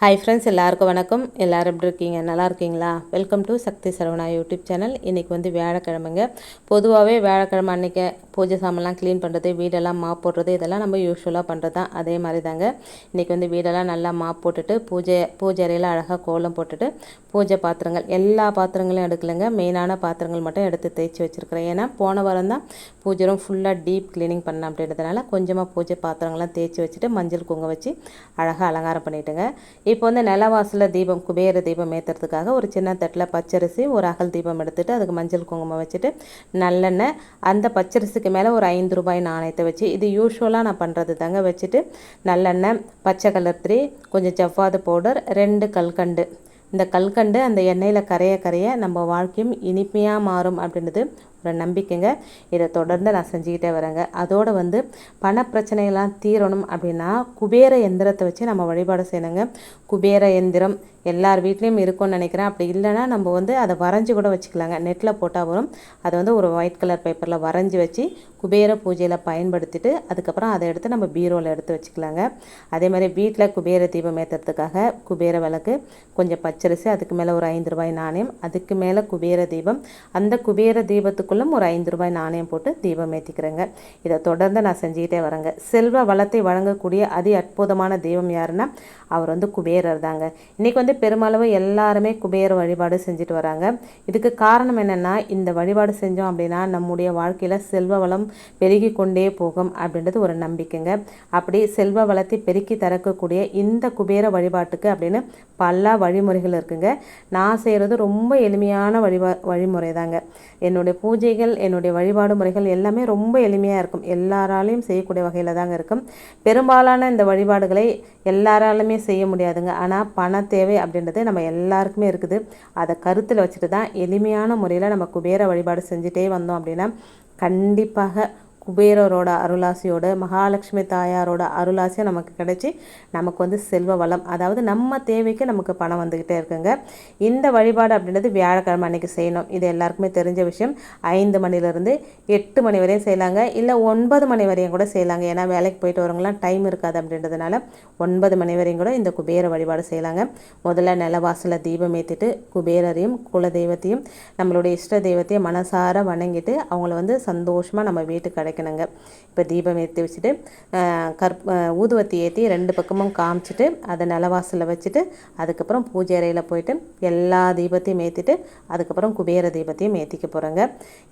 Hi friends எல்லாருக்கும் வணக்கம். எல்லோரும் எப்படி இருக்கீங்க? நல்லா இருக்கீங்களா? Welcome to Shakti Saravana YouTube channel. இன்றைக்கி வந்து வியாழக்கிழமைங்க. பொதுவாகவே வியாழக்கிழமை அன்றைக்கி பூஜை சாமான்லாம் க்ளீன் பண்ணுறது வீடெல்லாம் மாப் போடுறது இதெல்லாம் நம்ம யூஸ்வலாக பண்ணுறது தான். அதே மாதிரி தாங்க இன்றைக்கி வந்து வீடெல்லாம் நல்லா மாப் போட்டுட்டு பூஜை பூஜை அறையில் அழகாக கோலம் போட்டுட்டு பூஜை பாத்திரங்கள் எல்லா பாத்திரங்களையும் எடுக்கலைங்க. மெயினான பாத்திரங்கள் மட்டும் எடுத்து தேய்ச்சி வச்சுருக்கிறேன். ஏன்னா போன வாரம் தான் பூஜை ரூம் ஃபுல்லாக டீப் க்ளீனிங் பண்ணேன் அப்படின்றதுனால கொஞ்சமாக பூஜை பாத்திரங்கள்லாம் தேய்ச்சி வச்சுட்டு மஞ்சள் குங்கம் வச்சு அழகாக அலங்காரம் பண்ணிவிட்டுங்க இப்போ வந்து நிலவாசலில் தீபம் குபேர தீபம் ஏற்றுறதுக்காக ஒரு சின்ன தட்டில் பச்சரிசி ஒரு அகல் தீபம் எடுத்துகிட்டு அதுக்கு மஞ்சள் குங்குமம் வச்சுட்டு நல்லெண்ணெய் அந்த பச்சரிசிக்கு மேலே ஒரு ஐந்து ரூபாய் நாணயத்தை வச்சு இது யூஸ்வலாக நான் பண்ணுறது தாங்க வச்சுட்டு நல்லெண்ணெய் பச்சை கலர் திரி கொஞ்சம் ஜவ்வாது பவுடர் ரெண்டு கல்கண்டு. இந்த கல்கண்டு அந்த எண்ணெயில் கரைய கரைய நம்ம வாழ்க்கையும் இனிமையாக மாறும் அப்படின்றது நம்பிக்கைங்க. இதை தொடர்ந்து நான் செஞ்சுக்கிட்டே வரேங்க. அதோடு வந்து பண பிரச்சனைகள்லாம் தீரணும் அப்படின்னா குபேர எந்திரத்தை வச்சு நம்ம வழிபாடு செய்யணுங்க. குபேர எந்திரம் எல்லார் வீட்லேயும் இருக்கும்னு நினைக்கிறேன். அப்படி இல்லைன்னா நம்ம வந்து அதை வரைஞ்சி கூட வச்சுக்கலாங்க. நெட்டில் போட்டால் வரும். அதை வந்து ஒரு ஒயிட் கலர் பேப்பரில் வரைஞ்சி வச்சு குபேர பூஜையில் பயன்படுத்திட்டு அதுக்கப்புறம் அதை எடுத்து நம்ம பீரோவில் எடுத்து வச்சுக்கலாங்க. அதே மாதிரி வீட்டில் குபேர தீபம் ஏற்றுறதுக்காக குபேர விளக்கு கொஞ்சம் பச்சரிசி அதுக்கு மேலே ஒரு ஐந்து ரூபாய் நாணயம் அதுக்கு மேலே குபேர தீபம். அந்த குபேர தீபத்துக்குள்ளும் ஒரு ஐந்து ரூபாய் நாணயம் போட்டு தீபம் ஏற்றிக்கிறேங்க இதை தொடர்ந்து நான் செஞ்சுக்கிட்டே வரேங்க. செல்வ வளத்தை வழங்கக்கூடிய அதி அற்புதமான தெய்வம் யாருன்னா அவர் வந்து குபேரர் தாங்க. இன்றைக்கி வந்து பெருமளவு எல்லாருமே குபேர வழிபாடு செஞ்சுட்டு வராங்க. இதுக்கு காரணம் என்னென்னா இந்த வழிபாடு செஞ்சோம் அப்படின்னா நம்முடைய வாழ்க்கையில் செல்வ வளம் பெருகி கொண்டே போகும் அப்படின்றது ஒரு நம்பிக்கைங்க. அப்படி செல்வ வளத்தை பெருக்கி தரக்கக்கூடிய இந்த குபேர வழிபாட்டுக்கு அப்படின்னு பல வழிமுறைகள் இருக்குங்க. நான் செய்கிறது ரொம்ப எளிமையான வழிபா வழிமுறை தாங்க என்னுடைய பூஜைகள் என்னுடைய வழிபாடு முறைகள் எல்லாமே ரொம்ப எளிமையாக இருக்கும். எல்லாராலையும் செய்யக்கூடிய வகையில் தாங்க இருக்கும். பெரும்பாலான இந்த வழிபாடுகளை எல்லாராலுமே செய்ய முடியாதுங்க. ஆனால் பண தேவை அப்படின்றது நம்ம எல்லாருக்குமே இருக்குது. அதை கருத்தில் வச்சுட்டு தான் எளிமையான முறையில் நம்ம குபேர வழிபாடு செஞ்சுட்டே வந்தோம் அப்படின்னா கண்டிப்பாக குபேரரோட அருளாசியோட மகாலட்சுமி தாயாரோட அருளாசியாக நமக்கு கிடைச்சி நமக்கு வந்து செல்வ வளம். அதாவது நம்ம தேவைக்கு நமக்கு பணம் வந்துக்கிட்டே இருக்குங்க. இந்த வழிபாடு அப்படின்றது வியாழக்கிழமை அன்றைக்கி செய்யணும். இது எல்லாருக்குமே தெரிஞ்ச விஷயம். ஐந்து மணிலேருந்து எட்டு மணி வரையும் செய்யலாங்க. இல்லை ஒன்பது மணி வரையும் கூட செய்யலாங்க. ஏன்னா வேலைக்கு போயிட்டு வரவங்களாம் டைம் இருக்காது அப்படின்றதுனால ஒன்பது மணி வரையும் கூட இந்த குபேர வழிபாடு செய்யலாங்க. முதல்ல நிலவாசலில் தீபம் ஏற்றிட்டு குபேரரையும் குல தெய்வத்தையும் நம்மளுடைய இஷ்ட தெய்வத்தையும் மனசார வணங்கிட்டு அவங்கள வந்து சந்தோஷமாக நம்ம வீட்டுக்கு கிடைக்கும் வைக்கணுங்க. இப்போ தீபம் ஏற்றி வச்சுட்டு கற் ஊதுவத்தி ஏற்றி ரெண்டு பக்கமும் காமிச்சிட்டு அதை நிலவாசலில் வச்சுட்டு அதுக்கப்புறம் பூஜை அறையில் போயிட்டு எல்லா தீபத்தையும் ஏற்றிட்டு அதுக்கப்புறம் குபேர தீபத்தையும் ஏற்றிக்க போகிறோங்க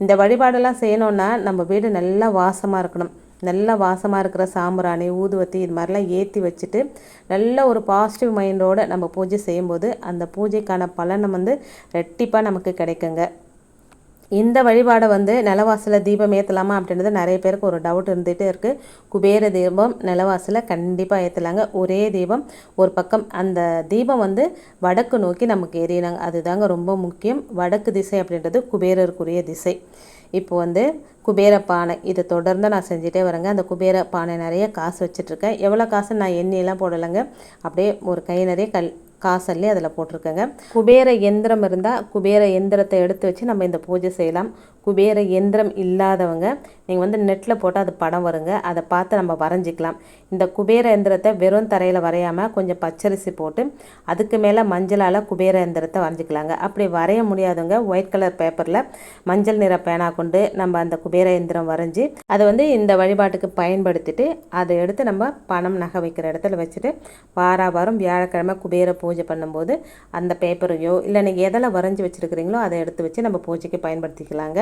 இந்த வழிபாடெல்லாம் செய்யணுன்னா நம்ம வீடு நல்லா வாசமாக இருக்கணும். நல்லா வாசமாக இருக்கிற சாம்பிராணி ஊதுவத்தி இது மாதிரிலாம் ஏற்றி வச்சுட்டு நல்ல ஒரு பாசிட்டிவ் மைண்டோடு நம்ம பூஜை செய்யும்போது அந்த பூஜைக்கான பலனை வந்து ரெட்டிப்பாக நமக்கு கிடைக்குங்க. இந்த வழிபாடை வந்து நிலவாசலில் தீபம் ஏற்றலாமா அப்படின்றது நிறைய பேருக்கு ஒரு டவுட் இருந்துகிட்டே இருக்குது குபேர தீபம் நிலவாசலில் கண்டிப்பாக ஏற்றலாங்க ஒரே தீபம் ஒரு பக்கம் அந்த தீபம் வந்து வடக்கு நோக்கி நமக்கு எரியலாங்க அதுதாங்க ரொம்ப முக்கியம். வடக்கு திசை அப்படின்றது குபேரருக்குரிய திசை. இப்போ வந்து குபேர பானை இதை தொடர்ந்து நான் செஞ்சுட்டே வரேங்க. அந்த குபேர பானை நிறைய காசு வச்சுட்ருக்கேன் எவ்வளோ காசு நான் எண்ணெயெல்லாம் போடலைங்க. அப்படியே ஒரு கை நிறைய கல் காசல்லி அதில் போட்டிருக்கேங்க. குபேர எந்திரம் இருந்தால் குபேர எந்திரத்தை எடுத்து வச்சு நம்ம இந்த பூஜை செய்யலாம். குபேர எந்திரம் இல்லாதவங்க நீங்கள் வந்து நெட்டில் போட்டால் அது படம் வருங்க. அதை பார்த்து நம்ம வரைஞ்சிக்கலாம். இந்த குபேர எந்திரத்தை வெறும் தரையில் வரையாமல் கொஞ்சம் பச்சரிசி போட்டு அதுக்கு மேலே மஞ்சளால் குபேர எந்திரத்தை வரைஞ்சிக்கலாங்க. அப்படி வரைய முடியாதவங்க ஒயிட் கலர் பேப்பரில் மஞ்சள் நிற பேனா கொண்டு நம்ம அந்த குபேர எந்திரம் வரைஞ்சி அதை வந்து இந்த வழிபாட்டுக்கு பயன்படுத்திட்டு அதை எடுத்து நம்ம பணம் நகை வைக்கிற இடத்துல வச்சுட்டு வார வாரம் வியாழக்கிழமை குபேர பூஜை பூஜை பண்ணும்போது அந்த பேப்பரையோ இல்லை நீங்கள் எதில் வரைஞ்சி வச்சுருக்கிறீங்களோ அதை எடுத்து வச்சு நம்ம பூஜைக்கு பயன்படுத்திக்கலாங்க.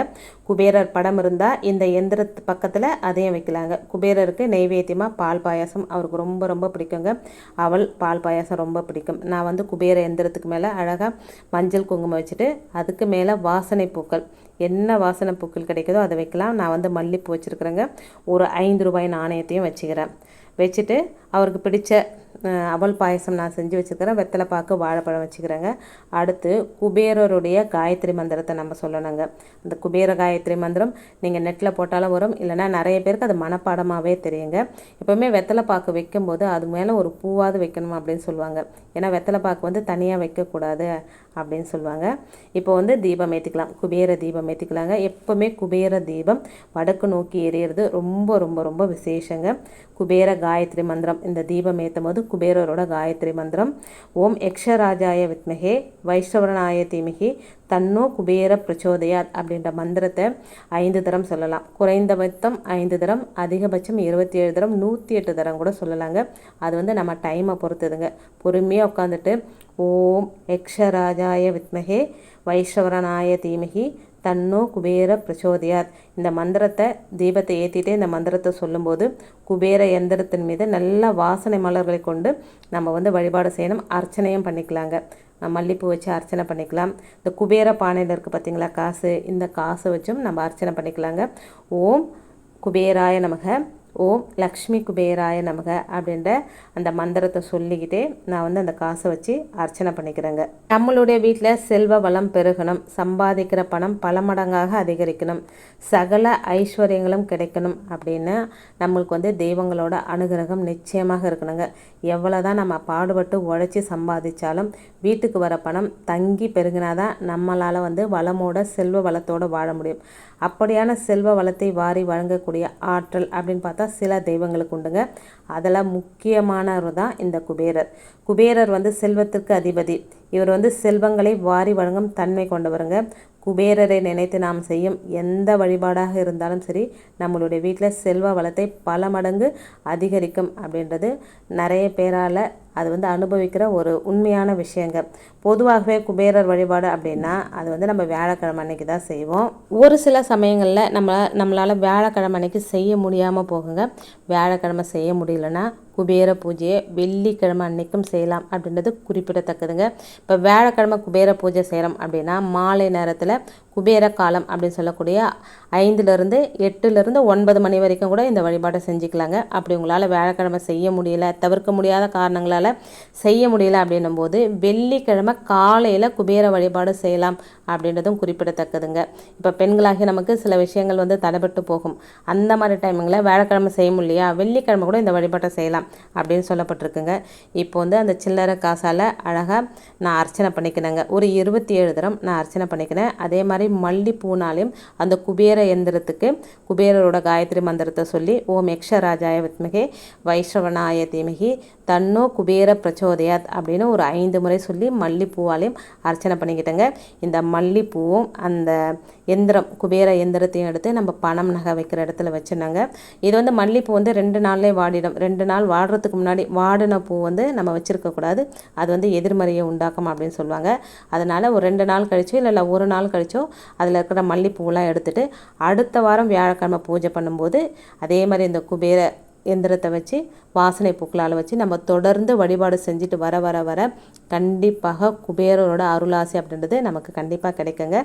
குபேரர் படம் இருந்தால் இந்த எந்திரத்து பக்கத்தில் அதையும் வைக்கலாங்க. குபேரருக்கு நெய்வேத்தியமாக பால் பாயாசம் அவருக்கு ரொம்ப ரொம்ப பிடிக்குங்க. அவள் பால் பாயாசம் ரொம்ப பிடிக்கும். நான் வந்து குபேர எந்திரத்துக்கு மேலே அழகாக மஞ்சள் குங்குமம் வச்சுட்டு அதுக்கு மேலே வாசனை பூக்கள். என்ன வாசனை பூக்கள் கிடைக்குதோ அதை வைக்கலாம். நான் வந்து மல்லிப்பூ வச்சுருக்குறேங்க. ஒரு ஐந்து ரூபாய் நாணயத்தையும் வச்சுக்கிறேன். வச்சுட்டு அவருக்கு பிடிச்ச அவல் பாயசம் நான் செஞ்சு வச்சுருக்கிறேன். வெத்தலை பாக்கு வாழைப்பழம் வச்சுக்கிறேங்க. அடுத்து குபேரருடைய காயத்ரி மந்திரத்தை நம்ம சொல்லணுங்க. அந்த குபேர காயத்ரி மந்திரம் நீங்கள் நெட்டில் போட்டாலும் வரும். இல்லைனா நிறைய பேருக்கு அது மனப்பாடமாகவே தெரியுங்க. எப்போவுமே வெத்தலை பாக்கு வைக்கும்போது அது மேலே ஒரு பூவாவது வைக்கணும் அப்படின்னு சொல்லுவாங்க. ஏன்னா வெத்தலை பாக்கு வந்து தனியாக வைக்கக்கூடாது அப்படின்னு சொல்லுவாங்க. இப்போ வந்து தீபம் ஏற்றிக்கலாம் குபேர தீபம் ஏற்றிக்கலாங்க எப்போவுமே குபேர தீபம் வடக்கு நோக்கி எரியறது ரொம்ப ரொம்ப ரொம்ப விசேஷங்க. குபேர காயத்ரி மந்திரம். இந்த தீபம் ஏற்றும் போது குபேரரோட காயத்ரி மந்திரம். ஓம் யக்ஷராஜாய வித்மகே வைஷ்ணவனாய தீமிகி தன்னோ குபேர பிரச்சோதயாத் அப்படின்ற மந்திரத்தை ஐந்து தரம் சொல்லலாம். குறைந்தபட்சம் ஐந்து தரம் அதிகபட்சம் இருபத்தி ஏழு தரம் நூற்றி எட்டு தரம் கூட சொல்லலாங்க. அது வந்து நம்ம டைமை பொறுத்துதுங்க. பொறுமையாக உட்காந்துட்டு ஓம் யக்ஷராஜாய வித்மகே வைஷ்ணவரனாய தீமகி தன்னோ குபேர பிரச்சோதயாத். இந்த மந்திரத்தை தீபத்தை ஏற்றிட்டு இந்த மந்திரத்தை சொல்லும்போது குபேர எந்திரத்தின் மீது நல்ல வாசனை மலர்களை கொண்டு நம்ம வந்து வழிபாடு செய்யணும் அர்ச்சனையும் பண்ணிக்கலாங்க. மல்லிப்பூ வச்சு அர்ச்சனை பண்ணிக்கலாம். இந்த குபேர பானையில் இருக்குது பார்த்திங்களா காசு? இந்த காசை வச்சும் நம்ம அர்ச்சனை பண்ணிக்கலாங்க. ஓம் குபேராய நமக. ஓம் லக்ஷ்மி குபேராய நமக அப்படின்ற அந்த மந்திரத்தை சொல்லிக்கிட்டே நான் வந்து அந்த காசை வச்சு அர்ச்சனை பண்ணிக்கிறேங்க. நம்மளுடைய வீட்டில் செல்வ வளம் பெருகணும். சம்பாதிக்கிற பணம் பல மடங்காக அதிகரிக்கணும். சகல ஐஸ்வர்யங்களும் கிடைக்கணும் அப்படின்னு நம்மளுக்கு வந்து தெய்வங்களோட அனுகிரகம் நிச்சயமாக இருக்கணுங்க. எவ்வளோ தான் நம்ம பாடுபட்டு உழைச்சி சம்பாதிச்சாலும் வீட்டுக்கு வர பணம் தங்கி பெருகினாதான் நம்மளால் வந்து வளமோட செல்வ வளத்தோடு வாழ முடியும். அப்படியான செல்வ வளத்தை வாரி வழங்கக்கூடிய ஆற்றல் அப்படின்னு பார்த்தா சில தெய்வங்களுக்கு உண்டுங்க. அதில் முக்கியமானவர் தான் இந்த குபேரர். குபேரர் வந்து செல்வத்திற்கு அதிபதி. இவர் வந்து செல்வங்களை வாரி வழங்கும் தன்மை கொண்டவருங்க. குபேரரை நினைத்து நாம் செய்யும் எந்த வழிபாடாக இருந்தாலும் சரி நம்மளுடைய வீட்டில் செல்வ வளத்தை பல மடங்கு அதிகரிக்கும் அப்படின்றது நிறைய பேரால் அது வந்து அனுபவிக்கிற ஒரு உண்மையான விஷயங்க. பொதுவாகவே குபேரர் வழிபாடு அப்படின்னா அது வந்து நம்ம வியாழக்கிழமை அன்னைக்கு தான் செய்வோம். ஒரு சில சமயங்களில் நம்ம நம்மளால் வியாழக்கிழமை அன்னைக்கு செய்ய முடியாமல் போகுங்க. வியாழக்கிழமை செய்ய முடியலன்னா குபேர பூஜையை வெள்ளிக்கிழமை அன்னைக்கும் செய்யலாம் அப்படின்றது குறிப்பிடத்தக்கதுங்க. இப்போ வியாழக்கிழமை குபேர பூஜை செய்கிறோம் அப்படின்னா மாலை நேரத்தில் குபேர காலம் அப்படின்னு சொல்லக்கூடிய ஐந்துலேருந்து எட்டுலேருந்து ஒன்பது மணி வரைக்கும் கூட இந்த வழிபாட்டை செஞ்சுக்கலாங்க. அப்படி உங்களால் வியாழக்கிழமை செய்ய முடியல தவிர்க்க முடியாத காரணங்களால் செய்ய முடியல அப்படின்னும் போது வெள்ளிக்கிழமை காலையில் குபேர வழிபாடு செய்யலாம் அப்படின்றதும் குறிப்பிடத்தக்கதுங்க. இப்போ பெண்களாகி நமக்கு சில விஷயங்கள் வந்து தடைபட்டு போகும். அந்த மாதிரி டைமிங்கில் வியாழக்கிழமை செய்ய முடியலையா? வெள்ளிக்கிழமை கூட இந்த வழிபாட்டை செய்யலாம் அப்படின்னு சொல்லப்பட்டிருக்குங்க. இப்போ வந்து அந்த சில்லறை காசால் அழகாக நான் அர்ச்சனை பண்ணிக்கினேங்க ஒரு இருபத்தி ஏழு தரம் நான் அர்ச்சனை பண்ணிக்கினேன் அதே மாதிரி மாதிரி மல்லிப்பூனாலையும் அந்த குபேர எந்திரத்துக்கு குபேரரோட காயத்ரி மந்திரத்தை சொல்லி ஓம் யக்ஷராஜாய வித்மகே வைஷ்ணவனாய தீமகி தன்னோ குபேர பிரச்சோதயாத் அப்படின்னு ஒரு ஐந்து முறை சொல்லி மல்லிப்பூவாலையும் அர்ச்சனை பண்ணிக்கிட்டேங்க. இந்த மல்லிப்பூவும் அந்த எந்திரம் குபேர எந்திரத்தையும் எடுத்து நம்ம பணம் நகை வைக்கிற இடத்துல வச்சுனாங்க. இது வந்து மல்லிப்பூ வந்து ரெண்டு நாள்லேயே வாடிடும். ரெண்டு நாள் வாடுறதுக்கு முன்னாடி வாடின பூ வந்து நம்ம வச்சுருக்கக்கூடாது அது வந்து எதிர்மறையை உண்டாக்கும் அப்படின்னு சொல்லுவாங்க. அதனால் ஒரு ரெண்டு நாள் கழிச்சோ இல்லை ஒரு நாள் கழிச்சோ அதில் இருக்கிற மல்லிப்பூலாம் எடுத்துகிட்டு அடுத்த வாரம் வியாழக்கிழமை பூஜை பண்ணும்போது அதே மாதிரி இந்த குபேர எந்திரத்தை வச்சு வாசனை பூக்களால் வச்சு நம்ம தொடர்ந்து வழிபாடு செஞ்சுட்டு வர வர வர கண்டிப்பாக குபேரரோட அருளாசி அப்படின்றது நமக்கு கண்டிப்பாக கிடைக்குங்க.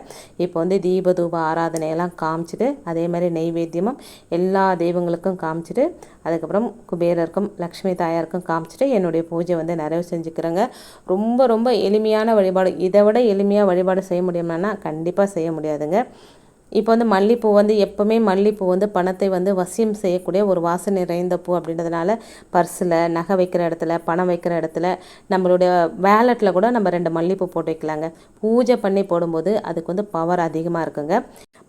இப்போ வந்து தீபதூப ஆராதனையெல்லாம் காமிச்சிட்டு அதே மாதிரி நெய்வேத்தியமும் எல்லா தெய்வங்களுக்கும் காமிச்சிட்டு அதுக்கப்புறம் குபேரருக்கும் லக்ஷ்மி தாயாருக்கும் காமிச்சிட்டு என்னுடைய பூஜை வந்து நிறைவு செஞ்சுக்கிறேங்க. ரொம்ப ரொம்ப எளிமையான வழிபாடு. இதை விட எளிமையாக வழிபாடு செய்ய முடியுமானா கண்டிப்பாக செய்ய முடியாதுங்க. இப்போ வந்து மல்லிப்பூ வந்து எப்போவுமே மல்லிப்பூ வந்து பணத்தை வந்து வசியம் செய்யக்கூடிய ஒரு வாசனை நிறைந்த பூ அப்படின்றதுனால பர்ஸில் நகை வைக்கிற இடத்துல பணம் வைக்கிற இடத்துல நம்மளுடைய வேலெட்டில் கூட நம்ம ரெண்டு மல்லிப்பூ போட்டு வைக்கலாங்க. பூஜை பண்ணி போடும்போது அதுக்கு வந்து பவர் அதிகமாக இருக்குங்க.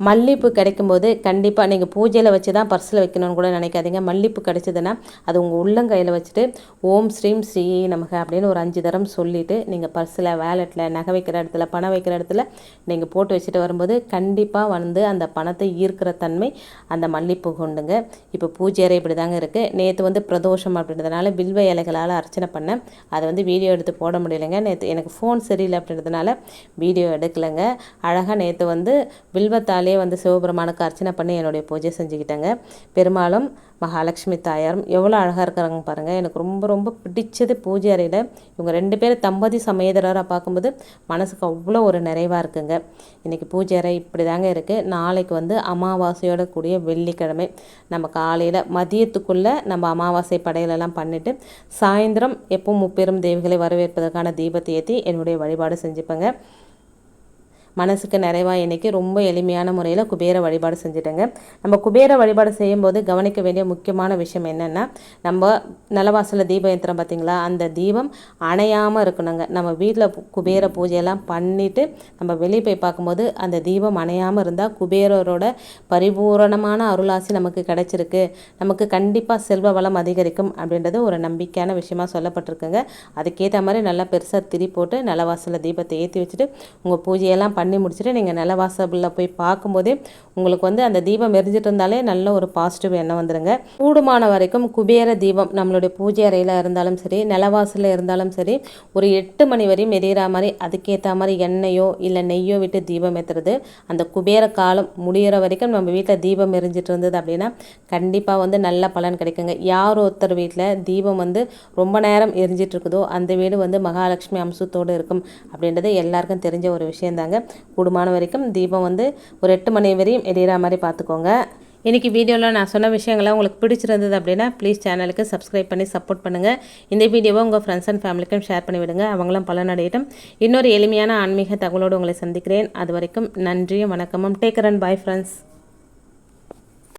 மல்லிப்பூ கிடைக்கும்போது கண்டிப்பாக நீங்கள் பூஜையில் வச்சு தான் பர்ஸில் வைக்கணும்னு கூட நினைக்காதீங்க. மல்லிப்பூ கிடைச்சதுன்னா அது உங்கள் உள்ளங்கையில் வச்சுட்டு ஓம் ஸ்ரீம் ஸ்ரீ நமக்கு அப்படின்னு ஒரு அஞ்சு தரம் சொல்லிவிட்டு நீங்கள் பர்ஸில் வேலெட்டில் நகை வைக்கிற இடத்துல பணம் வைக்கிற இடத்துல நீங்கள் போட்டு வச்சுட்டு வரும்போது கண்டிப்பாக வந்து வந்து அந்த பணத்தை ஈர்க்கிற தன்மை அந்த மல்லிப்பூ கொண்டுங்க. இப்போ பூஜை அறை இப்படி தாங்க இருக்குது நேற்று வந்து பிரதோஷம் அப்படின்றதுனால வில்வ இலைகளால் அர்ச்சனை பண்ணேன். அதை வந்து வீடியோ எடுத்து போட முடியலைங்க. நேற்று எனக்கு ஃபோன் சரியில்லை அப்படின்றதுனால வீடியோ எடுக்கலைங்க. அழகாக நேற்று வந்து வில்வத்தாலே வந்து சிவபெருமானுக்கு அர்ச்சனை பண்ணி என்னுடைய பூஜை செஞ்சுக்கிட்டேங்க. பெரும்பாலும் மகாலட்சுமி தாயாரும் எவ்வளோ அழகாக இருக்கிறாங்க பாருங்கள் எனக்கு ரொம்ப ரொம்ப பிடிச்சது பூஜை அறையில் இவங்க ரெண்டு பேரும் தம்பதி சமேதராக பார்க்கும்போது மனசுக்கு அவ்வளோ ஒரு நிறைவாக இருக்குங்க. இன்றைக்கி பூஜை அறை இப்படி தாங்க இருக்குது நாளைக்கு வந்து அமாவாசையோட கூடிய வெள்ளிக்கிழமை. நம்ம காலையில் மதியத்துக்குள்ளே நம்ம அமாவாசை படையிலெல்லாம் பண்ணிவிட்டு சாயந்தரம் எப்போ முப்பெரும் தேவிகளை வரவேற்பதற்கான தீபத்தை ஏற்றி என்னுடைய வழிபாடு செஞ்சுப்பேங்க. மனசுக்கு நிறைவாக இன்றைக்கி ரொம்ப எளிமையான முறையில் குபேர வழிபாடு செஞ்சுட்டேங்க. நம்ம குபேர வழிபாடு செய்யும்போது கவனிக்க வேண்டிய முக்கியமான விஷயம் என்னென்னா நம்ம நிலவாசலில் தீபம் ஏற்றுறோம் பார்த்திங்களா அந்த தீபம் அணையாமல் இருக்கணுங்க. நம்ம வீட்டில் குபேர பூஜையெல்லாம் பண்ணிவிட்டு நம்ம வெளியே போய் பார்க்கும்போது அந்த தீபம் அணையாமல் இருந்தால் குபேரரோட பரிபூரணமான அருளாசி நமக்கு கிடைச்சிருக்கு. நமக்கு கண்டிப்பாக செல்வ வளம் அதிகரிக்கும் அப்படின்றது ஒரு நம்பிக்கையான விஷயமா சொல்லப்பட்டிருக்குங்க. அதுக்கேற்ற மாதிரி நல்லா பெருசாக திரி போட்டு நிலவாசலில் தீபத்தை ஏற்றி வச்சுட்டு உங்கள் பூஜையெல்லாம் பண்ணி பண்ணி முடிச்சுட்டு நீங்கள் நிலவாசலில் போய் பார்க்கும்போதே உங்களுக்கு வந்து அந்த தீபம் எரிஞ்சிட்டு இருந்தாலே நல்ல ஒரு பாசிட்டிவ் எண்ணம் வந்துடுங்க கூடுமான வரைக்கும் குபேர தீபம் நம்மளுடைய பூஜை அறையில் இருந்தாலும் சரி நிலவாசலில் இருந்தாலும் சரி ஒரு எட்டு மணி வரையும் எரியிற மாதிரி அதுக்கேற்ற மாதிரி எண்ணெயோ இல்லை நெய்யோ விட்டு தீபம் ஏற்றுறது அந்த குபேர காலம் முடிகிற வரைக்கும் நம்ம வீட்டில் தீபம் எரிஞ்சிட்டு இருந்தது அப்படின்னா கண்டிப்பாக வந்து நல்ல பலன் கிடைக்குங்க. யார் ஒருத்தர் வீட்டில் தீபம் வந்து ரொம்ப நேரம் எரிஞ்சிட்டு இருக்குதோ அந்த வீடு வந்து மகாலட்சுமி அம்சத்தோடு இருக்கும் அப்படின்றது எல்லாருக்கும் தெரிஞ்ச ஒரு விஷயந்தாங்க. கூடுமான வரைக்கும் தீபம் வந்து ஒரு எட்டு மணி வரையும் எரியிற மாதிரி பார்த்துக்கோங்க. இன்றைக்கி வீடியோவில் நான் சொன்ன விஷயங்கள்லாம் உங்களுக்கு பிடிச்சிருந்தது அப்படின்னா ப்ளீஸ் சேனலுக்கு சப்ஸ்கிரைப் பண்ணி சப்போர்ட் பண்ணுங்கள் இந்த வீடியோவை உங்கள் ஃப்ரெண்ட்ஸ் அண்ட் ஃபேமிலிக்கும் ஷேர் பண்ணி விடுங்க. அவங்களும் பலனடையட்டும். இன்னொரு எளிமையான ஆன்மீக தகவலோடு உங்களை சந்திக்கிறேன். அது வரைக்கும் நன்றியும் வணக்கமும். Taker and bye friends